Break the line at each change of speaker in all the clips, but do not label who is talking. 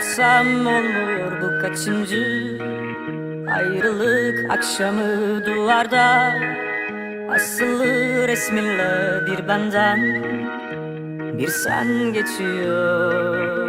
yapsam olmuyor bu kaçıncı Ayrılık akşamı duvarda. Asılı resminle bir benden Bir sen geçiyor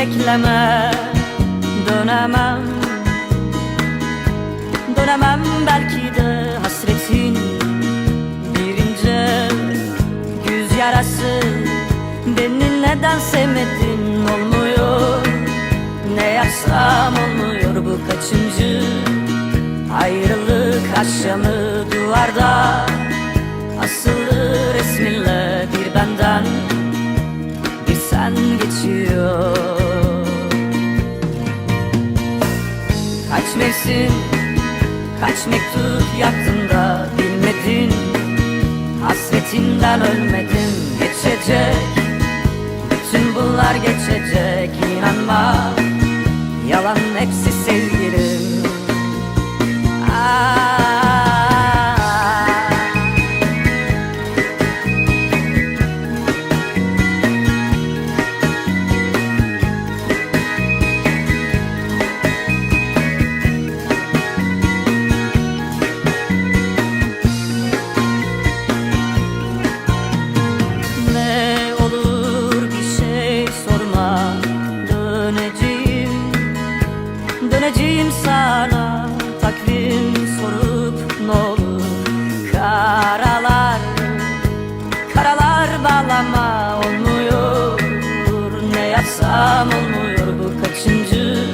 bekleme. Dönemem. Dönemem belki de hasretin bir ince Yüz yarası. Beni neden sevmedin olmuyor. Ne yapsam olmuyor bu kaçıncı Ayrılık akşamı duvarda. Asılı resminle bir benden Kaç mevsim, kaç mektup yaktın da bilmedin? Hasretinden ölmedim geçecek. Bütün bunlar geçecek inanma. Yalan hepsi sevgilim Döneceğim sana Takvim sorup ne olur? Karalar Karalar bağlama olmuyor. Ne yapsam olmuyor bu kaçıncı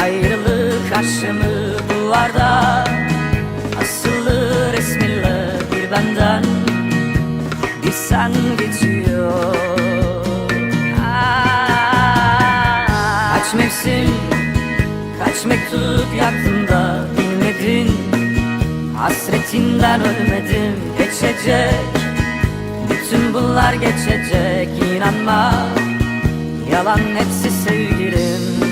Ayrılık aşımı duvarda? Asılı resminle bir benden bir sen geçiyor. Kaç mevsim, mektup yaktın da bilmedin. Hasretinden ölmedim geçecek. Bütün bunlar geçecek inanma. Yalan hepsi sevgilim